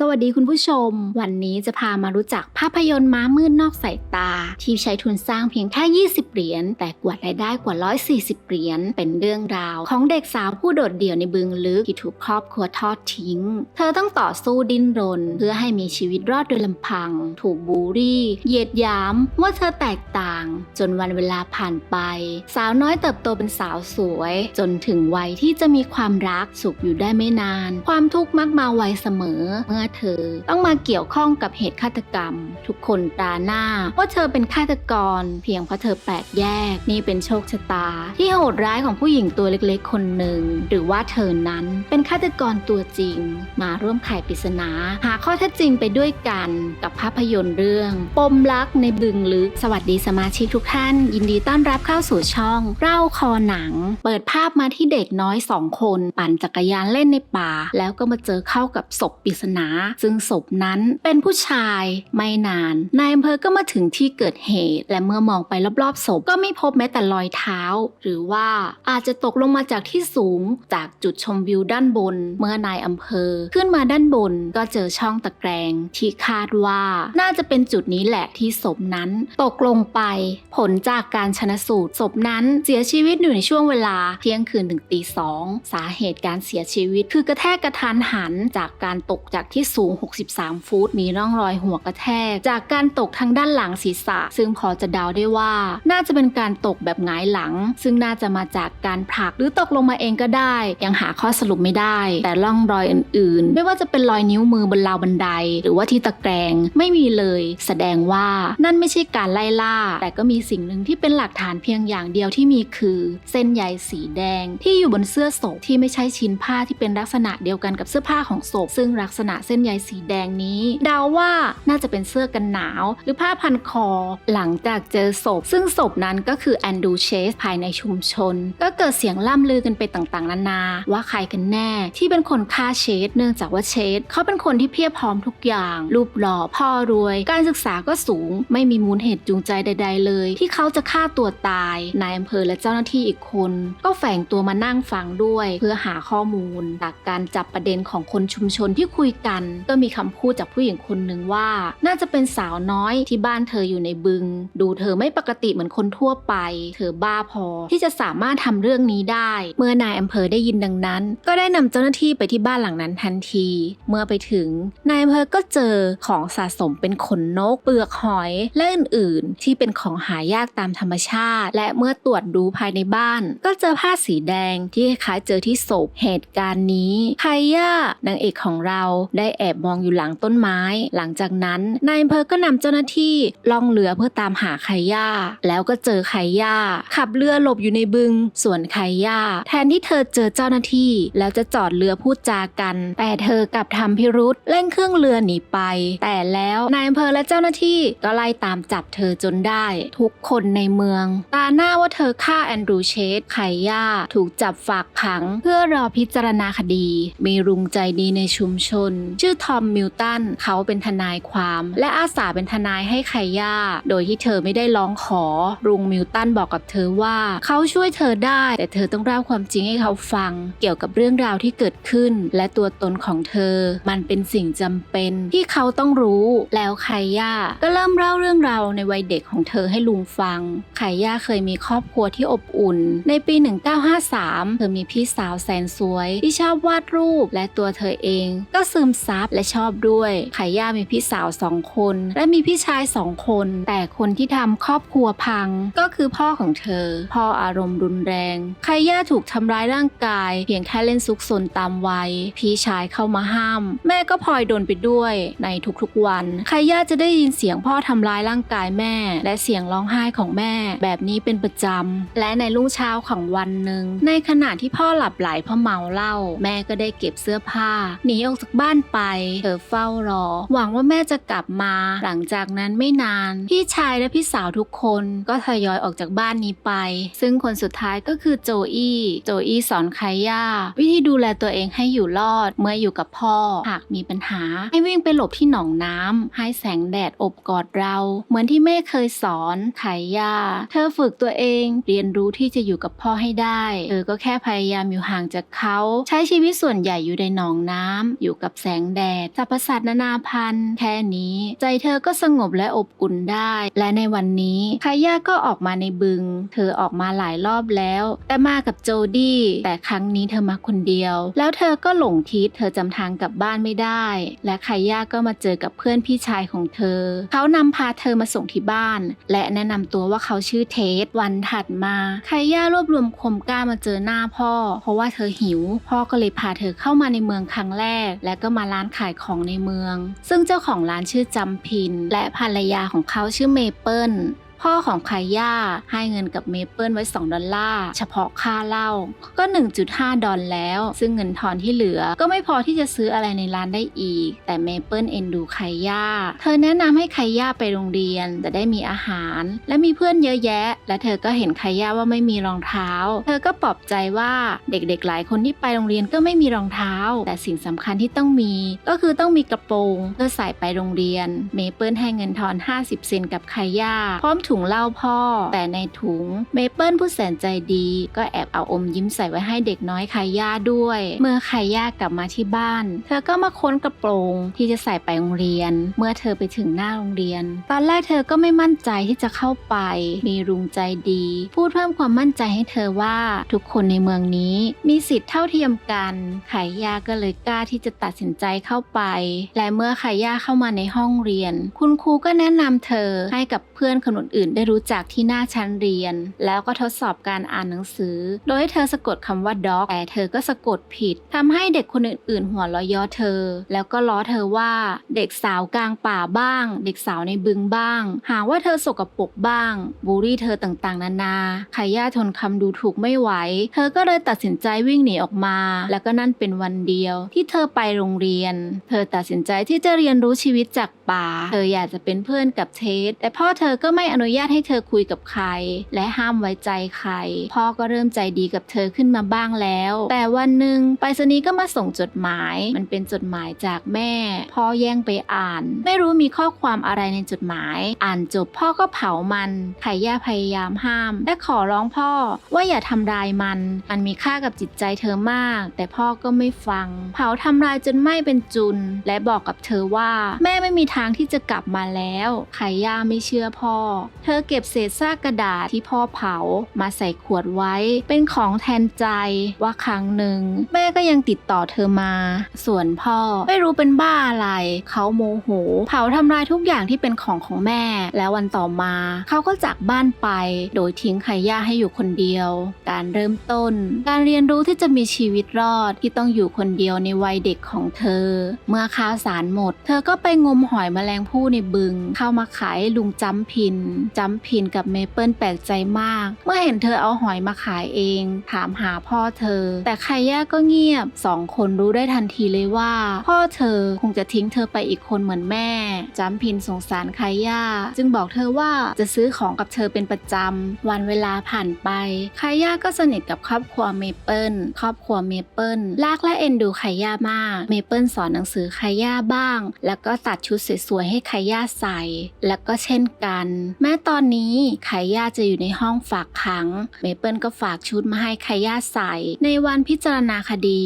สวัสดีคุณผู้ชม วันนี้จะพามารู้จักภาพยนตร์ม้ามืดนอกสายตา ที่ใช้ทุนสร้างเพียงแค่ 20 เหรียญ แต่กวาดรายได้กว่า 140 เหรียญ เป็นเรื่องราว ของเด็กสาวผู้โดดเดี่ยวในบึงลึกที่ถูกครอบครัวทอดทิ้ง เธอต้องต่อสู้ดิ้นรน เพื่อให้มีชีวิตรอดโดยลำพัง ถูกบูลลี่เหยียดหยาม ว่าเธอแตกต่าง จนวันเวลาผ่านไป สาวน้อยเติบโตเป็นสาวสวย จนถึงวัยที่จะมีความรักสุขอยู่ได้ไม่นาน ความทุกข์มักมาไวเสมอเมื่อเธอ ต้องมาเกี่ยวข้องกับเหตุฆาตกรรม ทุกคนตราหน้าว่าเธอเป็นฆาตกร เพียงเพราะเธอแปลกแยกนี่เป็นโชคชะตา ที่โหดร้ายของผู้หญิงตัวเล็กๆ คนหนึ่ง หรือว่าเธอนั้นเป็นฆาตกรตัวจริง มาร่วมไขปริศนา หาข้อเท็จจริงไปด้วยกันกับภาพยนตร์เรื่อง ปมรักในบึงลึกสวัสดีสมาชิกทุกท่าน ยินดีต้อนรับเข้าสู่ช่องเล่าคอหนัง เปิดภาพมาที่เด็กน้อยสองคน ปั่นจักรยานเล่นในป่า แล้วก็มาเจอเข้ากับศพปริศนาซึ่งศพนั้นเป็นผู้ชายไม่นาน นายอำเภอก็มาถึงที่เกิดเหตุ และเมื่อมองไปรอบๆศพก็ไม่พบแม้แต่รอยเท้า หรือว่าอาจจะตกลงมาจากที่สูงจากจุดชมวิวด้านบน เมื่อนายอำเภอ ขึ้นมาด้านบนก็เจอช่องตะแกรงที่คาดว่าน่าจะเป็นจุดนี้แหละที่ศพนั้น ตกลงไป ผลจากการชนสูตรศพนั้นเสียชีวิตอยู่ในช่วงเวลาเที่ยงคืนถึงตีสองสาเหตุการเสียชีวิตคือกระแทกกระทันหันจากการตกจากที่สูง 63 ฟุต มีร่องรอยหัวกระแทก จากการตกทางด้านหลังศีรษะ ซึ่งพอจะเดาได้ว่า น่าจะเป็นการตกแบบหงายหลัง ซึ่งน่าจะมาจากการผลักหรือตกลงมาเองก็ได้ ยังหาข้อสรุปไม่ได้ แต่ร่องรอยอื่นๆ ไม่ว่าจะเป็นรอยนิ้วมือบนราวบันได หรือว่าที่ตะแกรงไม่มีเลย แสดงว่านั่นไม่ใช่การไล่ล่า แต่ก็มีสิ่งหนึ่งที่เป็นหลักฐานเพียงอย่างเดียวที่มีคือ เส้นใยสีแดง ที่อยู่บนเสื้อศพที่ไม่ใช่ชิ้นผ้าที่เป็นลักษณะเดียวกันกับเสื้อผ้าของศพซึ่งลักษณะเส้นใยสีแดงนี้ เดาว่าน่าจะเป็นเสื้อกันหนาว หรือผ้าพันคอ หลังจากเจอศพ ซึ่งศพนั้นก็คือแอนดูเชสภายในชุมชน ก็เกิดเสียงล่ำลือกันไปต่างๆ นานา ว่าใครกันแน่ที่เป็นคนฆ่าเชส เนื่องจากว่าเชสเขาเป็นคนที่เพียบพร้อมทุกอย่าง รูปหล่อพ่อรวย การศึกษาก็สูง ไม่มีมูลเหตุจูงใจใด ๆ เลย ที่เขาจะฆ่าตัวตายนายอำเภอและเจ้าหน้าที่อีกคน ก็แฝงตัวมานั่งฟังด้วย เพื่อหาข้อมูลจากการจับประเด็นของคนชุมชนที่คุยกันก็มีคำพูดจากผู้หญิงคนหนึ่งว่า น่าจะเป็นสาวน้อยที่บ้านเธออยู่ในบึง ดูเธอไม่ปกติเหมือนคนทั่วไป เธอบ้าพอที่จะสามารถทำเรื่องนี้ได้ เมื่อนายอำเภอได้ยินดังนั้น ก็ได้นำเจ้าหน้าที่ไปที่บ้านหลังนั้นทันที เมื่อไปถึงนายอำเภอก็เจอของสะสมเป็นขนนก เปลือกหอยและอื่นๆ ที่เป็นของหายากตามธรรมชาติ และเมื่อตรวจดูภายในบ้าน ก็เจอผ้าสีแดงที่คล้ายเจอที่ศพเหตุการณ์นี้ไคย่านางเอกของเราได้แอบมองอยู่หลังต้นไม้ หลังจากนั้นนายอำเภอก็นำเจ้าหน้าที่ล่องเรือเพื่อตามหาไคย่า แล้วก็เจอไคย่า ขับเรือหลบอยู่ในบึง ส่วนไคย่า แทนที่เธอเจอเจ้าหน้าที่ แล้วจะจอดเรือพูดจากัน แต่เธอกลับทำพิรุษเร่งเครื่องเรือหนีไป แต่แล้วนายอำเภอและเจ้าหน้าที่ก็ไล่ตามจับเธอจนได้ ทุกคนในเมือง ตาหน้าว่าเธอฆ่าแอนดรูเชสไคย่าถูกจับฝากขัง เพื่อรอพิจารณาคดี มีรุงใจดีในชุมชนชื่อทอมมิลตันเขาเป็นทนายความ และอาสาเป็นทนายให้ไคย่า โดยที่เธอไม่ได้ร้องขอรุงมิลตันบอกกับเธอว่าเขาช่วยเธอได้ แต่เธอต้องเล่าความจริงให้เขาฟัง เกี่ยวกับเรื่องราวที่เกิดขึ้น และตัวตนของเธอ มันเป็นสิ่งจำเป็นที่เขาต้องรู้แล้วไคย่าก็เริ่มเล่าเรื่องราวในวัยเด็กของเธอให้ลุงฟังไคย่าเคยมีครอบครัวที่อบอุ่น ในปี 1953 เธอมีพี่สาวแสนสวย ที่ชอบวาดรูปและตัวเธอเอง ก็ซึมซบและชอบด้วยไคย่ามีพี่สาวสองคน และมีพี่ชายสองคน แต่คนที่ทำครอบครัวพัง ก็คือพ่อของเธอ พ่ออารมณ์รุนแรงไคย่าถูกทำร้ายร่างกาย เพียงแค่เล่นซุกซนตามวัย พี่ชายเข้ามาห้าม แม่ก็พลอยโดนไปด้วยในทุกๆวันไคย่าจะได้ยินเสียงพ่อทำร้ายร่างกายแม่ และเสียงร้องไห้ของแม่ แบบนี้เป็นประจำและในรุ่งเช้าของวันหนึ่งในขณะที่พ่อหลับไหลเพราะเมาเหล้าแม่ก็ได้เก็บเสื้อผ้าหนีออกจากบ้านไปเธอเฝ้ารอ หวังว่าแม่จะกลับมา หลังจากนั้นไม่นาน พี่ชายและพี่สาวทุกคนก็ทยอยออกจากบ้านนี้ไป ซึ่งคนสุดท้ายก็คือโจอี้โจอี้สอนไคย่าวิธีดูแลตัวเองให้อยู่รอดเมื่ออยู่กับพ่อ หากมีปัญหา ให้วิ่งไปหลบที่หนองน้ำให้แสงแดดอบกอดเรา เหมือนที่แม่เคยสอนไคย่าเธอฝึกตัวเองเรียนรู้ที่จะอยู่กับพ่อให้ได้เธอก็แค่พยายามอยู่ห่างจากเขา ใช้ชีวิตส่วนใหญ่อยู่ในหนองน้ำอยู่กับแสงแดดสรรพสัตว์นานาพันธุ์แค่นี้ ใจเธอก็สงบและอบอุ่นได้ และในวันนี้คาย่าก็ออกมาในบึง เธอออกมาหลายรอบแล้ว แต่มากับโจดี้แต่ครั้งนี้เธอมาคนเดียว แล้วเธอก็หลงทิศเธอจำทางกลับบ้านไม่ได้ และคาย่าก็มาเจอกับเพื่อนพี่ชายของเธอ เขานำพาเธอมาส่งที่บ้าน และแนะนำตัวว่าเขาชื่อเทสวันถัดมาคาย่ารวบรวมคมกล้ามาเจอหน้าพ่อ เพราะว่าเธอหิว พ่อก็เลยพาเธอเข้ามาในเมืองครั้งแรก และก็มาร้านขายของในเมือง ซึ่งเจ้าของร้านชื่อจำพิน และภรรยาของเขาชื่อเมเปิล พ่อของคาย่าให้เงินกับเมเปิลไว้ 2 ดอลลาร์เฉพาะค่าเหล้าก็ 1.5 ดอลแล้ว ซึ่งเงินทอนที่เหลือก็ไม่พอที่จะซื้ออะไรในร้านได้อีก แต่เมเปิลเอ็นดูคาย่าเธอแนะนำให้คาย่าไปโรงเรียนจะได้มีอาหาร และมีเพื่อนเยอะแยะ และเธอก็เห็นคาย่าว่าไม่มีรองเท้า เธอก็ปลอบใจว่าเด็กๆหลายคนที่ไปโรงเรียนก็ไม่มีรองเท้า แต่สิ่งสำคัญที่ต้องมี ก็คือต้องมีกระโปรงเพื่อใส่ไปโรงเรียน เมเปิลให้เงินทอน 50 เซนกับคาย่าพร้อมถุงเหล้าพ่อ แต่ในถุงเมเปิลผู้แสนใจดี ก็แอบเอาอมยิ้มใส่ไว้ให้เด็กน้อยคาย่าด้วย เมื่อคาย่ากลับมาที่บ้าน เธอก็มาค้นกระโปรงที่จะใส่ไปโรงเรียน เมื่อเธอไปถึงหน้าโรงเรียน ตอนแรกเธอก็ไม่มั่นใจที่จะเข้าไป มีลุงใจดี พูดเพิ่มความมั่นใจให้เธอว่าทุกคนในเมืองนี้ มีสิทธิ์เท่าเทียมกันคาย่าก็เลยกล้าที่จะตัดสินใจเข้าไป และเมื่อคาย่าเข้ามาในห้องเรียน คุณครูก็แนะนำเธอให้กับเพื่อนคนอื่นๆได้รู้จักที่หน้าชั้นเรียน แล้วก็ทดสอบการอ่านหนังสือ โดยให้เธอสะกดคำว่า dog แต่เธอก็สะกดผิดทำให้เด็กคนอื่นๆ หัวเราะเย่อเธอ แล้วก็ล้อเธอว่าเด็กสาวกลางป่าบ้าง เด็กสาวในบึงบ้าง หาว่าเธอสกปรกบ้างบูลลี่เธอต่างๆ นานาคย่าทนคำดูถูกไม่ไหว เธอก็เลยตัดสินใจวิ่งหนีออกมา แล้วก็นั่นเป็นวันเดียว ที่เธอไปโรงเรียน เธอตัดสินใจที่จะเรียนรู้ชีวิตจากป่า เธออยากจะเป็นเพื่อนกับเทสแต่พ่อเธอก็ไม่อนุญาตให้เธอคุยกับใคร และห้ามไว้ใจใคร พ่อก็เริ่มใจดีกับเธอขึ้นมาบ้างแล้ว แต่วันหนึ่งไปรษณีย์ก็มาส่งจดหมาย มันเป็นจดหมายจากแม่ พ่อแย่งไปอ่าน ไม่รู้มีข้อความอะไรในจดหมาย อ่านจบพ่อก็เผามันไข่ย่าพยายามห้าม และขอร้องพ่อว่าอย่าทำลายมัน มันมีค่ากับจิตใจเธอมาก แต่พ่อก็ไม่ฟัง เผาทำลายจนไหม้เป็นจุน และบอกกับเธอว่า แม่ไม่มีทางที่จะกลับมาแล้วไข่ย่าไม่เชื่อพ่อเธอเก็บเศษซากกระดาษที่พ่อเผามาใส่ขวดไว้ เป็นของแทนใจว่าครั้งหนึ่ง แม่ก็ยังติดต่อเธอมา ส่วนพ่อไม่รู้เป็นบ้าอะไร เขาโมโห เผาทำลายทุกอย่างที่เป็นของของแม่ แล้ววันต่อมา เขาก็จากบ้านไป โดยทิ้งไข่ย่าให้อยู่คนเดียว การเริ่มต้น การเรียนรู้ที่จะมีชีวิตรอดที่ต้องอยู่คนเดียวในวัยเด็กของเธอ เมื่อข้าวสารหมด เธอก็ไปงมหอยแมลงภู่ในบึง เข้ามาขายลุงจำพินจำพินกับเมเปิลแปลกใจมาก เมื่อเห็นเธอเอาหอยมาขายเอง ถามหาพ่อเธอ แต่ไคย่าก็เงียบสองคนรู้ได้ทันทีเลยว่า พ่อเธอคงจะทิ้งเธอไปอีกคนเหมือนแม่จำพินสงสารไคย่าจึงบอกเธอว่าจะซื้อของกับเธอเป็นประจำวันเวลาผ่านไปไคย่าก็สนิทกับครอบครัวเมเปิลครอบครัวเมเปิลรักและเอ็นดูไคย่ามาก เมเปิลสอนหนังสือไคย่าบ้าง แล้วก็ตัดชุดสวยๆให้ไคย่าใส่ แล้วก็เช่นกัน แม้ตอนนี้ไคย่าจะอยู่ในห้องฝากขัง เมเปิลก็ฝากชุดมาให้ไคย่าใส่ ในวันพิจารณาคดี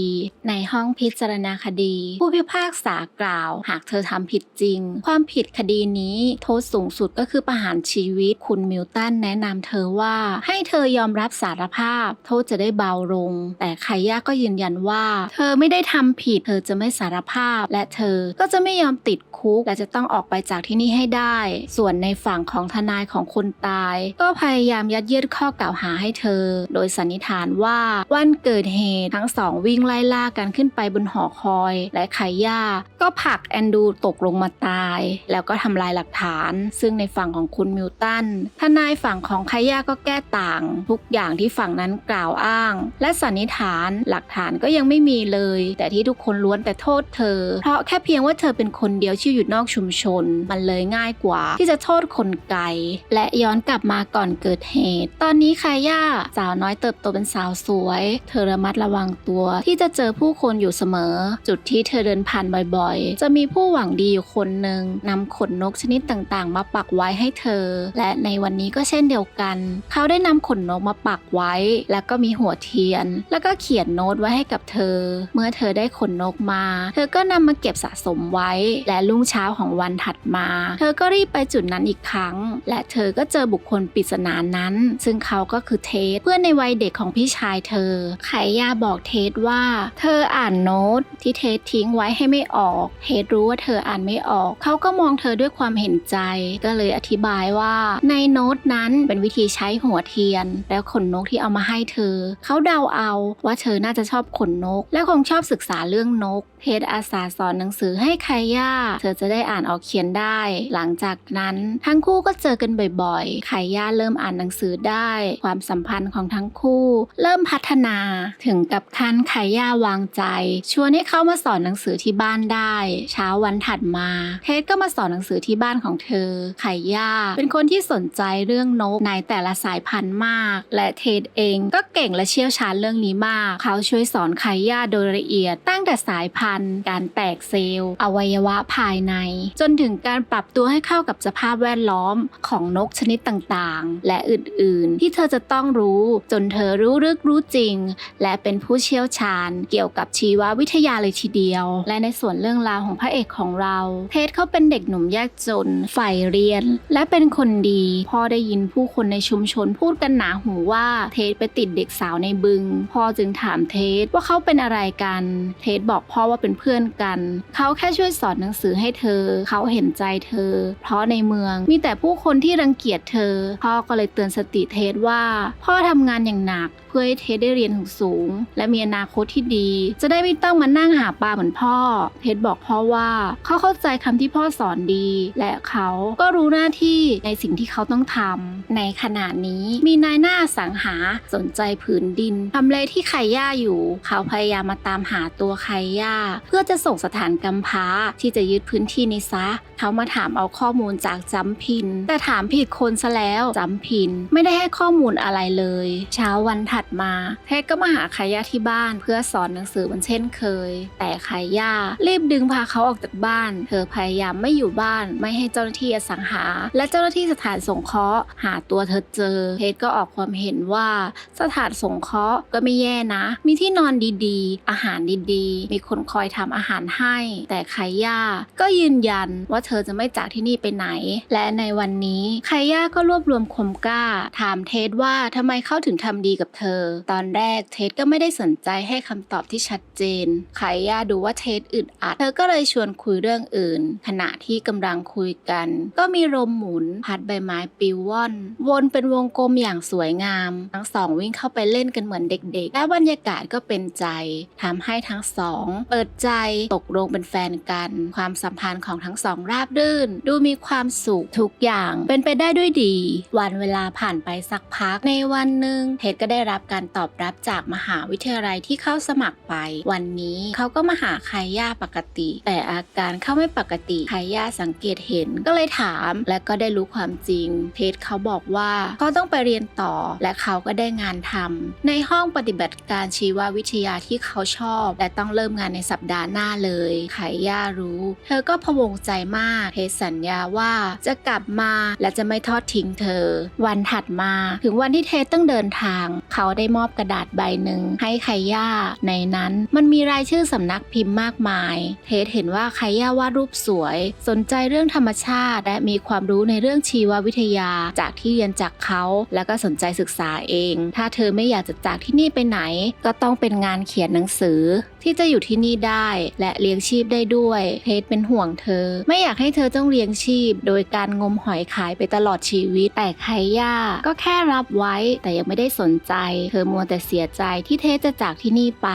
ในห้องพิจารณาคดี ผู้พิพากษากล่าว หากเธอทำผิดจริง ความผิดคดีนี้โทษสูงสุดก็คือประหารชีวิต คุณมิลตันแนะนำเธอว่าให้เธอยอมรับสารภาพ โทษจะได้เบาลง แต่ไคย่าก็ยืนยันว่า เธอไม่ได้ทำผิด เธอจะไม่สารภาพ และเธอก็จะไม่ยอมติดคุกและจะต้องออกไปจากที่นี่ให้ได้ ส่วนในฝั่งของทนายของคนตาย ก็พยายามยัดเยียดข้อกล่าวหาให้เธอ โดยสันนิษฐานว่าวันเกิดเหตุทั้งสองวิ่งไล่ล่ากันขึ้นไปบนหอคอย และไคย่าก็ผลักแอนดูตกลงมาตาย แล้วก็ทำลายหลักฐาน ซึ่งในฝั่งของคุณมิลตันทนายฝั่งของไคย่าก็แก้ต่าง ทุกอย่างที่ฝั่งนั้นกล่าวอ้าง และสันนิษฐานหลักฐานก็ยังไม่มีเลย แต่ที่ทุกคนล้วนแต่โทษเธอ เพราะแค่เพียงว่าเธอเป็นคนเดียวที่อยู่นอกชุมชน มันเลยง่ายกว่า ที่จะโทษคนไกลและย้อนกลับมาก่อนเกิดเหตุ ตอนนี้คาย่าสาวน้อยเติบโตเป็นสาวสวย เธอระมัดระวังตัว ที่จะเจอผู้คนอยู่เสมอ จุดที่เธอเดินผ่านบ่อยๆ จะมีผู้หวังดีอยู่คนหนึ่งนำขนนกชนิดต่างๆ มาปักไว้ให้เธอ และในวันนี้ก็เช่นเดียวกัน เขาได้นำขนนกมาปักไว้ แล้วก็มีหัวเทียน แล้วก็เขียนโน้ตไว้ให้กับเธอ เมื่อเธอได้ขนนกมา เธอก็นำมาเก็บสะสมไว้ และรุ่งเช้าของวันถัดมา เธอก็รีบไปจุดนั้นอีกครั้ง และเธอก็เจอบุคคลปริศนานั้น ซึ่งเขาก็คือเทสเพื่อนในวัยเด็กของพี่ชายเธอ ไขยาบอกเทสว่า เธออ่านโน้ตที่เทสทิ้งไว้ให้ไม่ออก เทสรู้ว่าเธออ่านไม่ออก เขาก็มองเธอด้วยความเห็นใจ ก็เลยอธิบายว่าในโน้ตนั้นเป็นวิธีใช้หัวเทียน แล้วขนนกที่เอามาให้เธอ เขาเดาเอาว่าเธอน่าจะชอบขนนก และคงชอบศึกษาเรื่องนก เทสอาสาสอนหนังสือให้ไคย่าเธอจะได้อ่านออกเขียนได้ หลังจากนั้น ทั้งคู่ก็เจอกันบ่อยๆไคย่าเริ่มอ่านหนังสือได้ ความสัมพันธ์ของทั้งคู่ เริ่มพัฒนาถึงกับขั้นไคย่าวางใจ ชวนให้เข้ามาสอนหนังสือที่บ้านได้ เช้าวันถัดมา เทสก็มาสอนหนังสือที่บ้านของเธอ ไคย่า เป็นคนที่สนใจเรื่องนกในแต่ละสายพันธุ์มาก และเทสเองก็เก่งและเชี่ยวชาญเรื่องนี้มาก เขาช่วยสอนไคย่าโดยละเอียด ตั้งแต่สายพันธุ์ การแตกเซลล์ อวัยวะภายใน จนถึงการปรับตัวให้เข้ากับสภาพแวดล้อมของนกชนิดต่างๆ และอื่นๆ ที่เธอจะต้องรู้จนเธอรู้ลึกรู้จริง และเป็นผู้เชี่ยวชาญ เกี่ยวกับชีววิทยาเลยทีเดียว และในส่วนเรื่องราวของพระเอกของเรา เทสเขาเป็นเด็กหนุ่มยากจนใฝ่เรียน และเป็นคนดีพ่อได้ยินผู้คนในชุมชนพูดกันหนาหูว่าเทสไปติดเด็กสาวในบึง พ่อจึงถามเทสว่าเขาเป็นอะไรกัน เทสบอกพ่อว่าเป็นเพื่อนกัน เขาแค่ช่วยสอนหนังสือให้เธอ เขาเห็นใจเธอ เพราะในเมืองมีแต่ผู้คนที่รังเกียจเธอ พ่อก็เลยเตือนสติเทสว่า พ่อทำงานอย่างหนักเพื่อให้เทสได้เรียนสูงๆและมีอนาคตที่ดี จะได้ไม่ต้องมานั่งหาปลาเหมือนพ่อ เทสบอกพ่อว่าเขาเข้าใจคำที่พ่อสอนดี และเขาก็รู้หน้าที่ในสิ่งที่เขาต้องทำในขณะนี้มีนายหน้าสังหาสนใจผืนดินทำเลที่ไคย่าอยู่ เขาพยายามมาตามหาตัวไคย่า เพื่อจะส่งสถานกำพร้าที่จะยึดพื้นที่นี้ซะ เขามาถามเอาข้อมูลจากจำพินแต่ถามผิดคนซะแล้วจำพินไม่ได้ให้ข้อมูลอะไรเลย เช้าวันถัดมา เทสก็มาหาไคย่าที่บ้านเพื่อสอนหนังสือเหมือนเช่นเคย แต่ไคย่ารีบดึงพาเขาออกจากบ้าน เธอพยายามไม่อยู่บ้านไม่ให้เจ้าหน้าที่อสังหา และเจ้าหน้าที่สถานสงเคราะห์หาตัวเธอเจอ เทสก็ออกความเห็นว่าสถานสงเคราะห์ก็ไม่แย่นะ มีที่นอนดีๆ อาหารดีๆ มีคนคอยทำอาหารให้ แต่ไคย่าก็ยืนยันว่าเธอจะไม่จากที่นี่ไปไหน และในวันนี้ไคย่าก็รวบรวมคมกล้า ถามเทสว่าทำไมเขาถึงทำดีกับเธอ ตอนแรกเทสก็ไม่ได้สนใจให้คำตอบที่ชัดเจนไคย่าดูว่าเทสอึดอัด เธอก็เลยชวนคุยเรื่องอื่น ขณะที่กำลังคุยกัน ก็มีลมหมุน พัดใบไม้ปิวว่อน วนเป็นวงกลมอย่างสวยงาม ทั้งสองวิ่งเข้าไปเล่นกันเหมือนเด็กๆ และบรรยากาศก็เป็นใจทำให้ทั้งสอง เปิดใจตกลงเป็นแฟนกัน ความสัมพันธ์ของทั้งสองราบรื่น ดูมีความสุขทุกอย่างเป็นไปได้ด้วยดี วันเวลาผ่านไปสักพักในวันหนึ่งเท็ดก็ได้รับการตอบรับจากมหาวิทยาลัยที่เข้าสมัครไป วันนี้เขาก็มาหาไคย่าปกติ แต่อาการเข้าไม่ปกติไคย่าสังเกตเห็นก็เลยถาม และก็ได้รู้ความจริง เท็ดเขาบอกว่าเขาต้องไปเรียนต่อ และเขาก็ได้งานทำในห้องปฏิบัติการชีววิทยาที่เขาชอบ และต้องเริ่มงานในสัปดาห์หน้าเลยไคย่ารู้ เธอก็พะวงใจมากเทดสัญญาว่าจะกลับมาและจะไม่ทอดทิ้งเธอ วันถัดมาถึงวันที่เทดต้องเดินทาง เขาได้มอบกระดาษใบหนึ่งให้ไคย่า ในนั้นมันมีรายชื่อสำนักพิมพ์มากมาย เทดเห็นว่าไคย่าวาดรูปสวย สนใจเรื่องธรรมชาติ และมีความรู้ในเรื่องชีววิทยาจากที่เรียนจากเขา แล้วก็สนใจศึกษาเอง ถ้าเธอไม่อยากจะจากที่นี่ไปไหน ก็ต้องเป็นงานเขียนหนังสือ ที่จะอยู่ที่นี่ได้ และเลี้ยงชีพได้ด้วยเทดเป็นห่วงเธอ ไม่อยากให้เธอต้องเลี้ยงชีพ โดยการงมหอยขายไปตลอดชีวิตแต่ไคย่าก็แค่รับไว้แต่ยังไม่ได้สนใจ เธอมัวแต่เสียใจที่เทสจะจากที่นี่ไป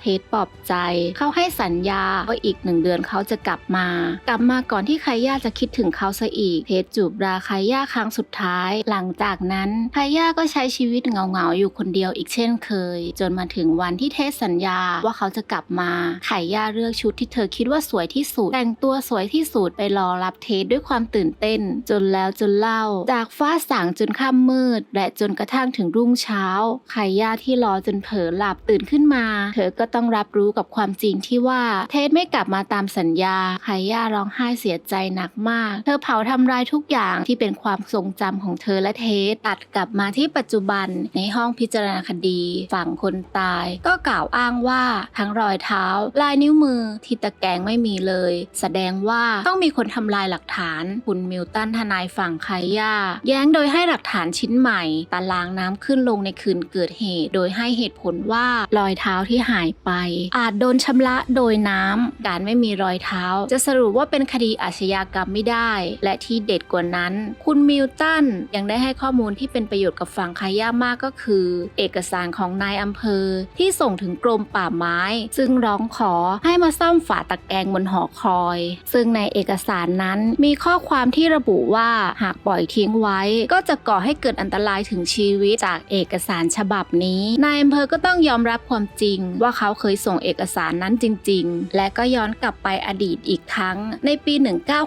เทสปลอบใจ เขาให้สัญญาว่าอีกหนึ่งเดือนเขาจะกลับมา กลับมาก่อนที่ไคย่าจะคิดถึงเขาซะอีก เทสจูบราไคย่าครั้งสุดท้าย หลังจากนั้นไคย่าก็ใช้ชีวิตเงาๆอยู่คนเดียวอีกเช่นเคย จนมาถึงวันที่เทสสัญญาว่าเขาจะกลับกลับมาไข่ย่าเลือกชุดที่เธอคิดว่าสวยที่สุด แต่งตัวสวยที่สุดไปรอรับเทสด้วยความตื่นเต้น จนแล้วจนเล่า จากฟ้าสางจนค่ำมืด และจนกระทั่งถึงรุ่งเช้าไข่ย่าที่รอจนเผลอหลับตื่นขึ้นมา เธอก็ต้องรับรู้กับความจริงที่ว่าเทสไม่กลับมาตามสัญญาไข่ย่าร้องไห้เสียใจหนักมาก เธอเผาทำลายทุกอย่างที่เป็นความทรงจำของเธอและเทสตัดกลับมาที่ปัจจุบันในห้องพิจารณาคดี ฝั่งคนตาย ก็กล่าวอ้างว่าทั้งรอยเท้า ลายนิ้วมือที่ตะแกรงไม่มีเลย แสดงว่าต้องมีคนทำลายหลักฐาน คุณมิลตันทนายฝั่งไคย่า แย้งโดยให้หลักฐานชิ้นใหม่ ตารางน้ำขึ้นลงในคืนเกิดเหตุ โดยให้เหตุผลว่ารอยเท้าที่หายไป อาจโดนชำระโดยน้ำการไม่มีรอยเท้า จะสรุปว่าเป็นคดีอาชญากรรมไม่ได้ และที่เด็ดกว่านั้น คุณมิลตันยังได้ให้ข้อมูลที่เป็นประโยชน์กับฝั่งไคย่ามากก็คือ เอกสารของนายอำเภอที่ส่งถึงกรมป่าไม้ซึ่งร้องขอให้มาซ่อมฝาตะแกรงบนหอคอย ซึ่งในเอกสารนั้นมีข้อความที่ระบุว่าหากปล่อยทิ้งไว้ ก็จะก่อให้เกิดอันตรายถึงชีวิตจากเอกสารฉบับนี้นายอำเภอก็ต้องยอมรับความจริง ว่าเขาเคยส่งเอกสารนั้นจริง ๆ และก็ย้อนกลับไปอดีตอีกครั้ง ในปี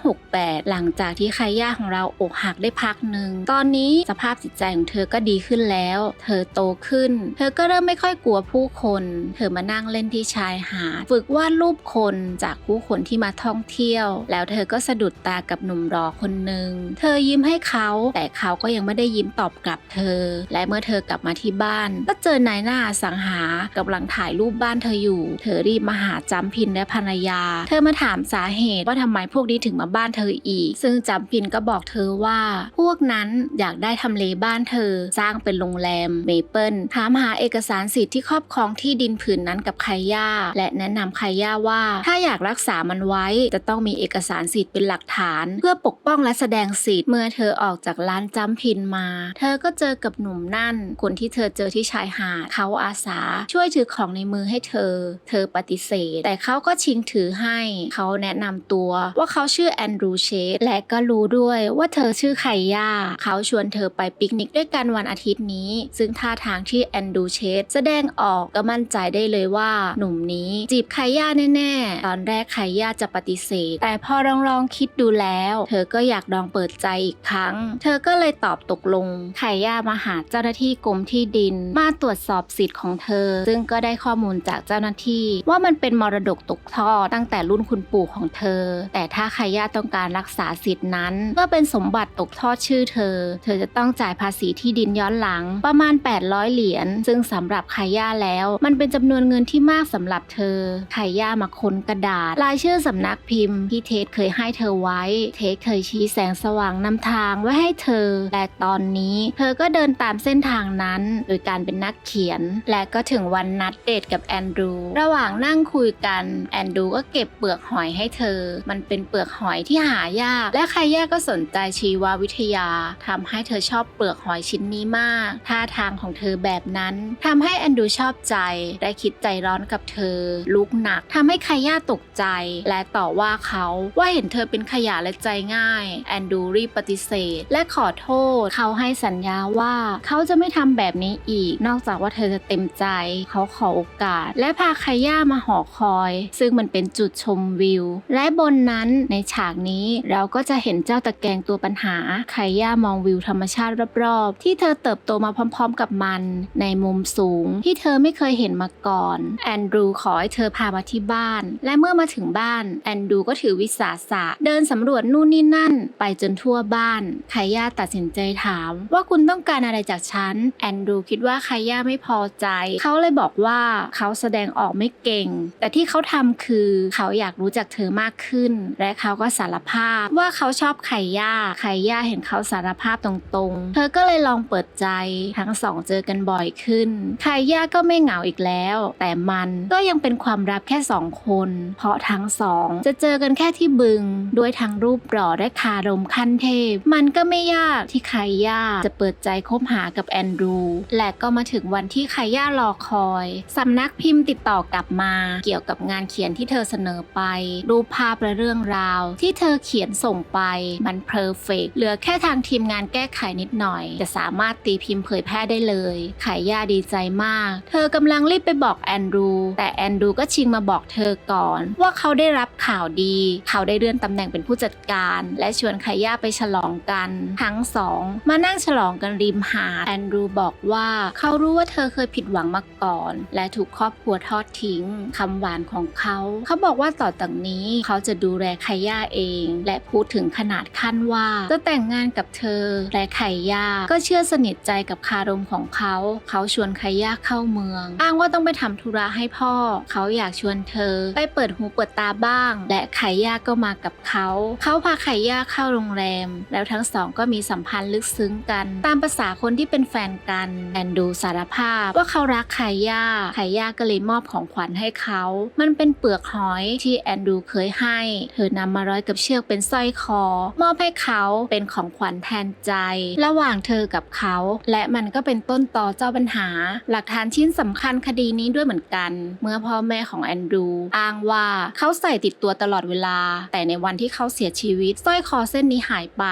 1968 หลังจากที่ใครย่าของเราอกหักได้พักหนึ่งตอนนี้สภาพจิตใจของเธอก็ดีขึ้นแล้ว เธอโตขึ้น เธอก็เริ่มไม่ค่อยกลัวผู้คน เธอมานั่งเล่นที่ชายหาด ฝึกวาดรูปคนจากผู้คนที่มาท่องเที่ยว แล้วเธอก็สะดุดตากับหนุ่มรอคนหนึ่ง เธอยิ้มให้เขาแต่เขาก็ยังไม่ได้ยิ้มตอบกลับเธอ และเมื่อเธอกลับมาที่บ้าน ก็เจอนายหน้าสังหากำลังถ่ายรูปบ้านเธออยู่ เธอรีบมาหาจำพินและภรรยา เธอมาถามสาเหตุว่าทำไมพวกนี้ถึงมาบ้านเธออีก ซึ่งจำพินก็บอกเธอว่า พวกนั้นอยากได้ทำเลบ้านเธอ สร้างเป็นโรงแรมเมเปิลถามหาเอกสารสิทธิ์ที่ครอบครองที่ดินผืนนั้นกับไครย่าและแนะนำไคย่าว่า ถ้าอยากรักษามันไว้ จะต้องมีเอกสารสิทธิ์เป็นหลักฐาน เพื่อปกป้องและแสดงสิทธิ์เมื่อเธอออกจากร้านจำพินมา เธอก็เจอกับหนุ่มนั่น คนที่เธอเจอที่ชายหาดเขาอาสา ช่วยถือของในมือให้เธอ เธอปฏิเสธ แต่เขาก็ชิงถือให้ เขาแนะนำตัวว่าเขาชื่อแอนดรูเชสและก็รู้ด้วยว่าเธอชื่อไคย่าเขาชวนเธอไปปิกนิกด้วยกันวันอาทิตย์นี้ ซึ่งท่าทางที่แอนดรูเชสแสดงออกก็มั่นใจได้เลยว่าหนุ่มนี้ จีบไคย่าแน่ๆ ตอนแรกไคย่าจะปฏิเสธ แต่พอลองลองๆคิดดูแล้ว เธอก็อยากลองเปิดใจอีกครั้ง เธอก็เลยตอบตกลง ไคย่ามาหาเจ้าหน้าที่กรมที่ดิน มาตรวจสอบสิทธิ์ของเธอ ซึ่งก็ได้ข้อมูลจากเจ้าหน้าที่ ว่ามันเป็นมรดกตกทอดตั้งแต่รุ่นคุณปู่ของเธอ แต่ถ้าไคย่าต้องการรักษาสิทธิ์นั้น ก็เป็นสมบัติตกทอดชื่อเธอ เธอจะต้องจ่ายภาษีที่ดินย้อนหลังประมาณ 800 เหรียญซึ่งสำหรับไคย่าแล้ว มันเป็นจำนวนเงินที่มากสำหรับเธอไคย่ามาค้นกระดาษรายชื่อสำนักพิมพ์ที่เทสเคยให้เธอไว้ เทสเคยชี้แสงสว่างนำทางไว้ให้เธอ และตอนนี้ เธอก็เดินตามเส้นทางนั้น โดยการเป็นนักเขียน และก็ถึงวันนัดเดทกับแอนดรูระหว่างนั่งคุยกัน แอนดรูก็เก็บเปลือกหอยให้เธอ มันเป็นเปลือกหอยที่หายาก และใครย่าก็สนใจชีววิทยาทำให้เธอชอบเปลือกหอยชิ้นนี้มาก ท่าทางของเธอแบบนั้นทำให้แอนดรูชอบใจได้คิดใจร้อนกับเธอ ลุกหนักทำให้ไคย่าตกใจ และต่อว่าเขาว่าเห็นเธอเป็นขยะและใจง่าย แอนดูรีปฏิเสธ และขอโทษ เขาให้สัญญาว่าเขาจะไม่ทำแบบนี้อีก นอกจากว่าเธอจะเต็มใจ เขาขอโอกาส และพาไคย่ามาหอคอย ซึ่งมันเป็นจุดชมวิว และบนนั้นในฉากนี้เราก็จะเห็นเจ้าตะแกรงตัวปัญหาไคย่ามองวิวธรรมชาติรอบๆ ที่เธอเติบโตมาพร้อม ๆ กับมัน ในมุมสูงที่เธอไม่เคยเห็นมาก่อนแอนดรูขอให้เธอพามาที่บ้าน และเมื่อมาถึงบ้านแอนดูก็ถือวิสาสะเดินสำรวจนู่นนี่นั่น ไปจนทั่วบ้านไคย่าตัดสินใจถามว่าคุณต้องการอะไรจากฉันแอนดูคิดว่าไคย่าไม่พอใจ เขาเลยบอกว่าเขาแสดงออกไม่เก่ง แต่ที่เขาทำคือเขาอยากรู้จักเธอมากขึ้น และเขาก็สารภาพว่าเขาชอบไคย่าไคย่าเห็นเขาสารภาพตรงๆ เธอก็เลยลองเปิดใจทั้งสองเจอกันบ่อยขึ้นไคย่าก็ไม่เหงาอีกแล้ว แต่มันก็ยังเป็นความลับแค่สองคน เพราะทั้งสองจะเจอกันแค่ที่บึง ด้วยทั้งรูปหล่อและคารมขั้นเทพ มันก็ไม่ยากที่ไคย่าจะเปิดใจคบหากับแอนดรู และก็มาถึงวันที่ไคย่ารอคอย สำนักพิมพ์ติดต่อกลับมาเกี่ยวกับงานเขียนที่เธอเสนอไป รูปภาพและเรื่องราว ที่เธอเขียนส่งไปมันเพอร์เฟกเหลือแค่ทางทีมงานแก้ไขนิดหน่อย จะสามารถตีพิมพ์เผยแพร่ได้เลยไขย่าดีใจมาก เธอกำลังรีบไปบอกแอนดรูแต่แอนดูก็ชิงมาบอกเธอก่อน ว่าเขาได้รับข่าวดี เขาได้เลื่อนตำแหน่งเป็นผู้จัดการ และชวนไคย่าไปฉลองกัน ทั้งสองมานั่งฉลองกันริมหาดแอนดูบอกว่าเขารู้ว่าเธอเคยผิดหวังมาก่อน และถูกครอบครัวทอดทิ้งคำหวานของเขา เขาบอกว่าต่อจากนี้เขาจะดูแลไคย่าเอง และพูดถึงขนาดขั้นว่าจะแต่งงานกับเธอและไคย่าก็เชื่อสนิทใจกับคารมของเขา เขาชวนไคย่าเข้าเมือง อ้างว่าต้องไปทำธุระให้พ่อเขาอยากชวนเธอ ไปเปิดหูเปิดตาบ้าง และไคย่าก็มากับเขา เขาพาไคย่าเข้าโรงแรม แล้วทั้งสองก็มีสัมพันธ์ลึกซึ้งกัน ตามภาษาคนที่เป็นแฟนกันแอนดูสารภาพว่าเขารักไคย่าไคย่าก็เลยมอบของขวัญให้เขา มันเป็นเปลือกหอยที่แอนดูเคยให้ เธอนำมาร้อยกับเชือกเป็นสร้อยคอ มอบให้เขาเป็นของขวัญแทนใจ ระหว่างเธอกับเขา และมันก็เป็นต้นต่อเจ้าปัญหา หลักฐานชิ้นสำคัญคดีนี้ด้วยเหมือนกันเมื่อพ่อแม่ของแอนดรู อ้างว่าเขาใส่ติดตัวตลอดเวลา แต่ในวันที่เขาเสียชีวิตสร้อยคอเส้นนี้หายไป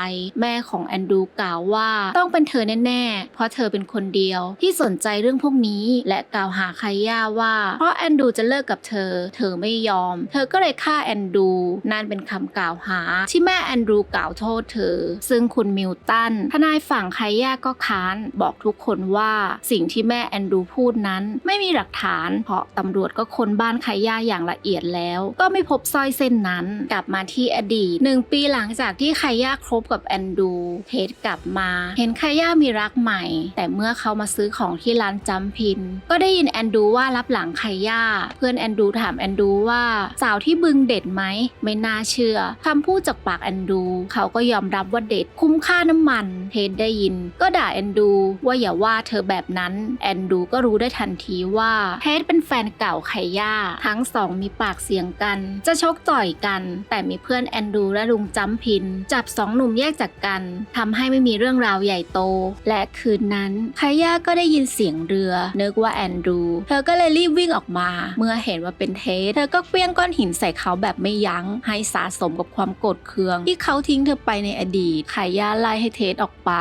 แม่ของแอนดรูกล่าวว่าต้องเป็นเธอแน่ๆ เพราะเธอเป็นคนเดียว ที่สนใจเรื่องพวกนี้ และกล่าวหาไคย่าว่า เพราะแอนดรูจะเลิกกับเธอ เธอไม่ยอม เธอก็เลยฆ่าแอนดรูนั่นเป็นคำกล่าวหา ที่แม่แอนดรูกล่าวโทษเธอ ซึ่งคุณมิลตันทนายฝั่งไคย่าก็ค้าน บอกทุกคนว่าสิ่งที่แม่แอนดรูพูดนั้นไม่มีหลักฐานเพราะตำำรวจก็ค้นบ้านไคย่าอย่างละเอียดแล้ว ก็ไม่พบสร้อยเส้นนั้น กลับมาที่อดีตหนึ่งปีหลังจากที่ไคย่าคบกับแอนดูเทดกลับมา เห็นไคย่ามีรักใหม่ แต่เมื่อเขามาซื้อของที่ร้านจัมพิน ก็ได้ยินแอนดูว่ารับหลังไคย่า เพื่อนแอนดูถามแอนดูว่าสาวที่บึงเด็ดไหมไม่น่าเชื่อคำพูดจากปากแอนดู เขาก็ยอมรับว่าเด็ดคุ้มค่าน้ำมันเทดได้ยิน ก็ด่าแอนดูว่าอย่าว่าเธอแบบนั้นแอนดูก็รู้ได้ทันทีว่าเทดเป็นแฟนเก่าไคย่าทั้งสองมีปากเสียงกัน จะชกต่อยกัน แต่มีเพื่อนแอนดูและลุงจัมพิน จับสองหนุ่มแยกจากกันทำให้ไม่มีเรื่องราวใหญ่โต และคืนนั้นไคย่าก็ได้ยินเสียงเรือ นึกว่าแอนดูเธอก็เลยรีบวิ่งออกมา เมื่อเห็นว่าเป็นเทสเธอก็เคลี้ยงก้อนหินใส่เขาแบบไม่ยัง้ง ให้สะสมกับความโกรธเคือง ที่เขาทิ้งเธอไปในอดีตไคย่าไล่ให้เทสออกไป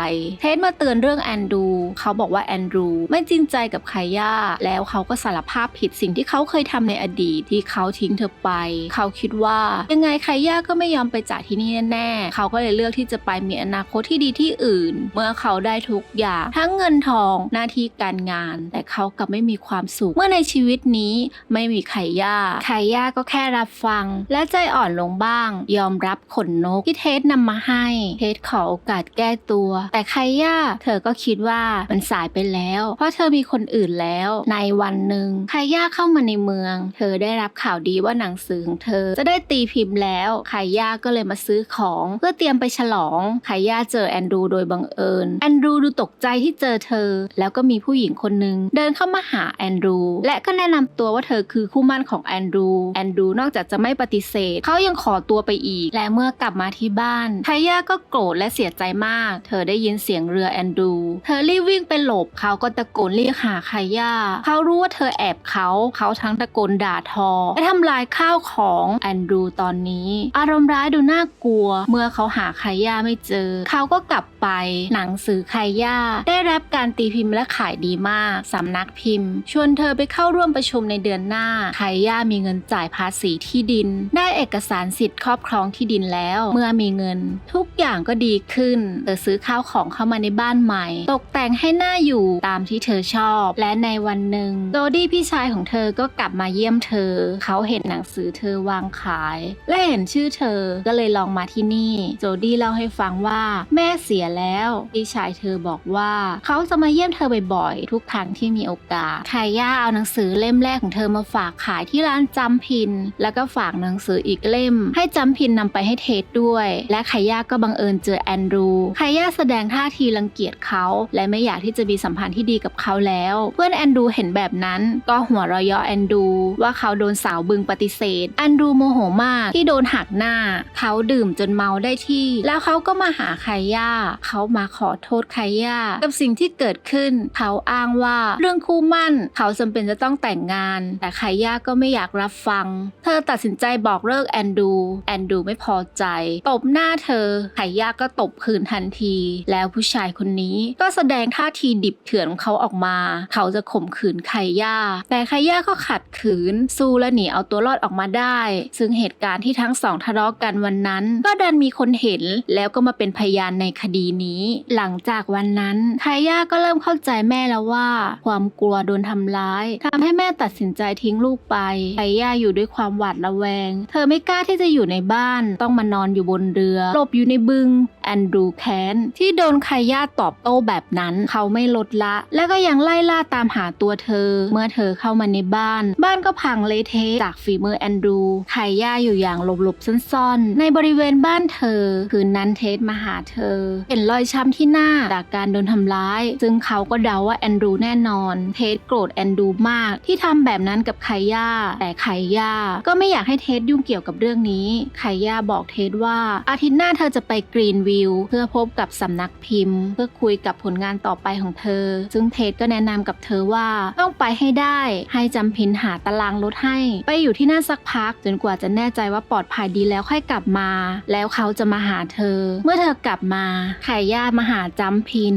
เทสมาเตือนเรื่องแอนดู เขาบอกว่าแอนดูไม่จริงใจกับไคย่าแล้วเขาก็สารภาพผิดสิิ่งที่เขาเคยทำในอดีตที่เขาทิ้งเธอไป เขาคิดว่ายังไงไคย่าก็ไม่ยอมไปจากที่นี่แน่ๆเขาก็เลยเลือกที่จะไปมีอนาคตที่ดีที่อื่น เมื่อเขาได้ทุกอย่างทั้งเงินทองหน้าที่การงาน แต่เขากลับไม่มีความสุข เมื่อในชีวิตนี้ไม่มีไคย่าไคย่าก็แค่รับฟัง และใจอ่อนลงบ้าง ยอมรับขนนกที่เทสนำมาให้ เทสขอโอกาสแก้ตัว แต่ไคย่าเธอก็คิดว่ามันสายไปแล้ว เพราะเธอมีคนอื่นแล้ว ในวันหนึ่งไคย่าเข้ามาในเมือง เธอได้รับข่าวดีว่าหนังสือของเธอ จะได้ตีพิมพ์แล้วไคย่าก็เลยมาซื้อของเพื่อเตรียมไปฉลองไคย่าเจอแอนดรูโดยบังเอิญแอนดรูดูตกใจที่เจอเธอ แล้วก็มีผู้หญิงคนหนึ่งเดินเข้ามาหาแอนดรูและก็แนะนำตัวว่าเธอคือคู่มั่นของแอนดรูแอนดรูนอกจากจะไม่ปฏิเสธ เขายังขอตัวไปอีก และเมื่อกลับมาที่บ้านไคย่าก็โกรธและเสียใจมาก เธอได้ยินเสียงเรือแอนดรูเธอรีบวิ่งไปหลบเขาก็ตะโกนเรียกหาไคย่าเขารู้ว่าเธอแอบเขาเขาทั้งตะโกนด่าทอ และทำลายข้าวของแอนดรูตอนนี้ อารมณ์ร้ายดูน่ากลัว เมื่อเขาหาไคย่าไม่เจอ เขาก็กลับไปหนังสือไคย่า ได้รับการตีพิมพ์และขายดีมากสำนักพิมพ์ ชวนเธอไปเข้าร่วมประชุมในเดือนหน้าไคย่ามีเงินจ่ายภาษีที่ดิน ได้เอกสารสิทธิ์ครอบครองที่ดินแล้ว เมื่อมีเงิน ทุกอย่างก็ดีขึ้นเธอซื้อข้าวของเข้ามาในบ้านใหม่ ตกแต่งให้หน่าอยู่ตามที่เธอชอบ และในวันหนึ่งโจดี้พี่ชายของเธอก็กลับมาเยี่ยมเธอ เขาเห็นหนังสือเธอวางขาย และเห็นชื่อเธอก็เลยลองมาที่นี่ โจดี้เล่าให้ฟังว่า แม่เสียแล้วพี่ชายเธอบอกว่า เขาจะมาเยี่ยมเธอบ่อยๆ ทุกครั้งที่มีโอกาสไคย่าเอาหนังสือเล่มแรกของเธอมาฝากขายที่ร้านจำพิน แล้วก็ฝากหนังสืออีกเล่ม ให้จำพินนำไปให้เทสด้วย และไคย่าก็บังเอิญเจอแอนดรูไคย่าแสดงท่าทีรังเกียจเขา และไม่อยากที่จะมีสัมพันธ์ที่ดีกับเขาแล้ว เพื่อนแอนดรูเห็นแบบนั้นก็หัวเราะยาะแอนดูว่าเขาโดนสาวบึงปฏิเสธแอนดูโมโหมากที่โดนหักหน้า เขาดื่มจนเมาได้ที่ แล้วเขาก็มาหาไคย่า เขามาขอโทษไคย่ากับสิ่งที่เกิดขึ้น เขาอ้างว่าเรื่องคู่มั่น เขาจำเป็นจะต้องแต่งงาน แต่ไคย่าก็ไม่อยากรับฟัง เธอตัดสินใจบอกเลิกแอนดูแอนดูไม่พอใจ ตบหน้าเธอไคย่าก็ตบคืนทันที แล้วผู้ชายคนนี้ก็แสดงท่าทีดิบเถื่อนของเขาออกมา เขาจะข่มขืนไคย่าแต่ไคย่าาก็ขัดขืน สู้และหนีเอาตัวรอดออกมาได้ ซึ่งเหตุการณ์ที่ทั้งสองทะเลาะกันวันนั้น ก็ดันมีคนเห็นแล้วก็มาเป็นพยานในคดีนี้ หลังจากวันนั้นไคย่าก็เริ่มเข้าใจแม่แล้วว่า ความกลัวโดนทำร้าย ทำให้แม่ตัดสินใจทิ้งลูกไปไคย่าอยู่ด้วยความหวาดระแวง เธอไม่กล้าที่จะอยู่ในบ้านต้องมานอนอยู่บนเรือหลบอยู่ในบึงแอนดรูแคนที่โดนไคย่าตอบโต้แบบนั้น เขาไม่ลดละ และก็ยังไล่ล่าตามหาตัวเธอ เมื่อเธอเข้ามาในบ้าน บ้านก็พังเละเทะจากฝีมือแอนดรูไคย่าอยู่อย่างหลบๆซ่อนๆ ในบริเวณบ้านเธอ คืนนั้นเทสมาหาเธอ เห็นรอยช้ำที่หน้าจากการโดนทำร้าย ซึ่งเขาก็เดาว่าแอนดรูแน่นอน เทสโกรธแอนดรูมากที่ทำแบบนั้นกับไคย่า แต่ไคย่าก็ไม่อยากให้เทสยุ่งเกี่ยวกับเรื่องนี้ ไคย่าบอกเทสว่า อาทิตย์หน้าเธอจะไปกรีนวิวเพื่อพบกับสำนักพิมพ์ เพื่อคุยกับผลงานต่อไปของเธอ ซึ่งเทสก็แนะนำกับเธอว่าต้องไปให้ได้ให้จำพินหาตารางรถให้ ไปอยู่ที่นั่นสักพัก จนกว่าจะแน่ใจว่าปลอดภัยดีแล้วค่อยกลับมา แล้วเขาจะมาหาเธอ เมื่อเธอกลับมาไข่ย่ามาหาจำพิน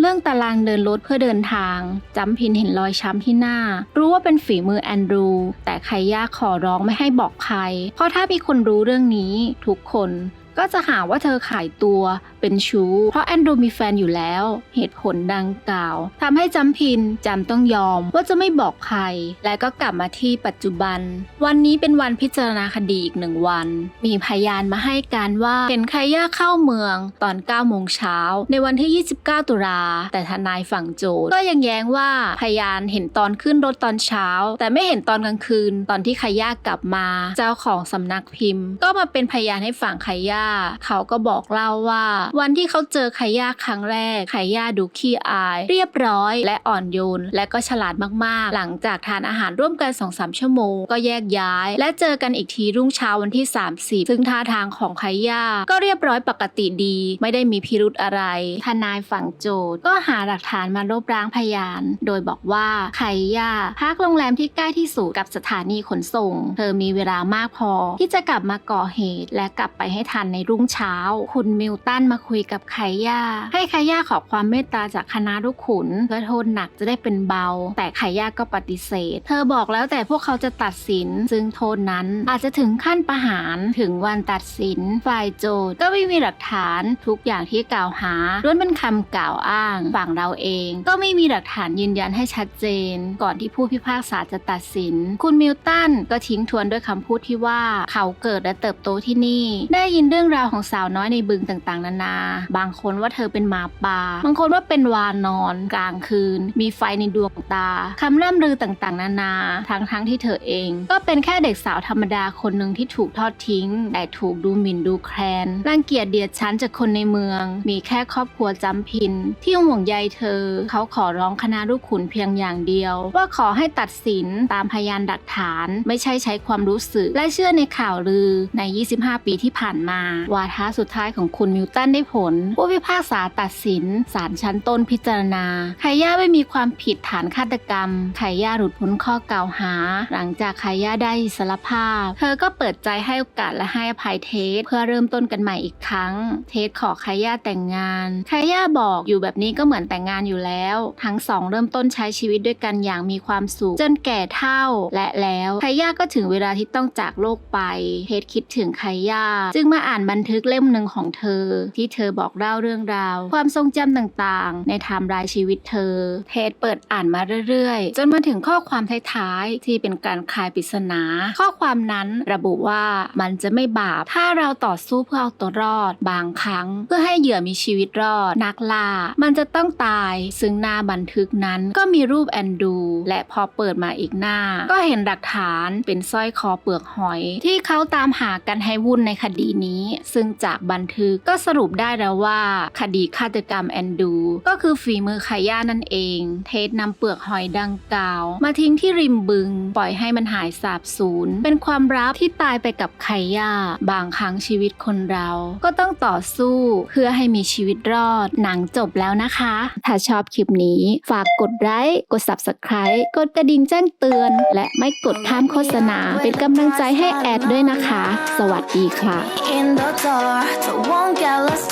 เรื่องตารางเดินรถเพื่อเดินทางจำพินเห็นรอยช้ำที่หน้า รู้ว่าเป็นฝีมือแอนดรู แต่ไคย่าขอร้องไม่ให้บอกใคร เพราะถ้ามีคนรู้เรื่องนี้ ทุกคนก็จะหาว่าเธอขายตัวเป็นชู้ เพราะแอนดรูมีแฟนอยู่แล้ว เหตุผลดังกล่าวทำให้จำพินจำต้องยอมว่าจะไม่บอกใคร และก็กลับมาที่ปัจจุบัน วันนี้เป็นวันพิจารณาคดีอีกหนึ่งวัน มีพยานมาให้การว่าเห็นไคย่าเข้าเมืองตอน9โมงเช้าในวันที่ 29 ตุลา แต่ทนายฝั่งโจทก์ก็ยังแย้งว่าพยานเห็นตอนขึ้นรถตอนเช้า แต่ไม่เห็นตอนกลางคืน ตอนที่ไคย่ากลับมา เจ้าของสำนักพิมพ์ ก็มาเป็นพยานให้ฝั่งไคย่าเขาก็บอกเล่าว่าวันที่เขาเจอไคย่าครั้งแรกไคย่าดูขี้อาย เรียบร้อยและอ่อนโยน และก็ฉลาดมากๆ หลังจากทานอาหารร่วมกัน2-3ชั่วโมง ก็แยกย้าย และเจอกันอีกทีรุ่งเช้าวันที่ 30 ซึ่งท่าทางของไคย่าก็เรียบร้อยปกติดี ไม่ได้มีพิรุธอะไร ทนายฝั่งโจทก์ก็หาหลักฐานมาลบล้างพยาน โดยบอกว่าไคย่าพักโรงแรมที่ใกล้ที่สุดกับสถานีขนส่ง เธอมีเวลามากพอ ที่จะกลับมาก่อเหตุ และกลับไปให้ทันในรุ่งเช้า คุณมิลตันมาคุยกับไคย่า ให้ไคย่าขอความเมตตาจากคณะลูกขุนเพื่อโทษหนักจะได้เป็นเบา แต่ไคย่าก็ปฏิเสธ เธอบอกแล้วแต่พวกเขาจะตัดสิน ซึ่งโทษนั้นอาจจะถึงขั้นประหารถึงวันตัดสิน ฝ่ายโจทก์ก็ไม่มีหลักฐานทุกอย่างที่กล่าวหาล้วนเป็นคำกล่าวอ้าง ฝั่งเราเอง ก็ไม่มีหลักฐานยืนยันให้ชัดเจน ก่อนที่ผู้พิพากษาจะตัดสิน คุณมิลตันก็ทิ้งทวนด้วยคำพูดที่ว่าเขาเกิดและเติบโตที่นี่ ได้ยินเรื่องราวของสาวน้อยในบึงต่างๆนานาบางคนว่าเธอเป็นหมาป่าบางคนว่าเป็นวานอนกลางคืน มีไฟในดวงตาคำร่ำลือต่างๆ นานาทั้งๆทที่เธอเอง ก็เป็นแค่เด็กสาวธรรมดาคนหนึ่งที่ถูกทอดทิ้ง แต่ถูกดูหมิ่นดูแคลนรังเกียจเดียดชั้นจากคนในเมือง มีแค่ครอบครัวจำพิน ที่ห่วงใยเธอ เขาขอร้องคณะลูกขุนเพียงอย่างเดียว ว่าขอให้ตัดสินตามพยานหลักฐาน ไม่ใช่ใช้ความรู้สึก และเชื่อในข่าวลือใน 25 ปีที่ผ่านมาวาทะสุดท้ายของคุณมิวตันได้ผล ผู้พิพากษาตัดสินศาลชั้นต้นพิจารณาไคย่าไม่มีความผิดฐานฆาตกรรมไคย่าหลุดพ้นข้อกล่าวหา หลังจากไคย่าได้อิสารภาพ เธอก็เปิดใจให้โอกาสและให้อภัยเทสเพื่อเริ่มต้นกันใหม่อีกครั้ง เทสขอไคย่าแต่งงานไคย่าบอกอยู่แบบนี้ก็เหมือนแต่งงานอยู่แล้ว ทั้งสองเริ่มต้นใช้ชีวิตด้วยกันอย่างมีความสุขจนแก่เฒ่าและแล้วไคย่าก็ถึงเวลาที่ต้องจากโลกไปเทสคิดถึงไคย่า จึงมาอ่านบันทึกเล่มหนึ่งของเธอที่เธอบอกเล่าเรื่องราว ความทรงจำต่างๆ ในไทม์ไลน์ชีวิตเธอ เทสเปิดอ่านมาเรื่อยๆ จนมาถึงข้อความท้ายๆ ที่เป็นการคลายปริศนา ข้อความนั้นระบุว่ามันจะไม่บาป ถ้าเราต่อสู้เพื่อเอาตัวรอด บางครั้ง เพื่อให้เหยื่อมีชีวิตรอด นักล่า มันจะต้องตาย ซึ่งหน้าบันทึกนั้นก็มีรูปแอนดู และพอเปิดมาอีกหน้า ก็เห็นหลักฐานเป็นสร้อยคอเปลือกหอย ที่เขาตามหากันให้วุ่นในคดีนี้ ซึ่งจากบันทึกก็สรุปได้แล้วว่าคดีฆาตกรรมแอนดู ก็คือฝีมือขย่านั่นเอง เทสนำเปลือกหอยดังกล่าว มาทิ้งที่ริมบึง ปล่อยให้มันหายสาบสูญเป็นความลับที่ตายไปกับไคย่าบางครั้งชีวิตคนเรา ก็ต้องต่อสู้เพื่อให้มีชีวิตรอด หนังจบแล้วนะคะ ถ้าชอบคลิปนี้ฝากกดไลค์กด subscribe กดกระดิ่งแจ้งเตือน และไม่กดข้ามโฆษณา เป็นกำลังใจให้แอดด้วยนะคะ สวัสดีค่ะ in the dark, but won't get lost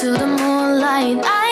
To the moonlight, I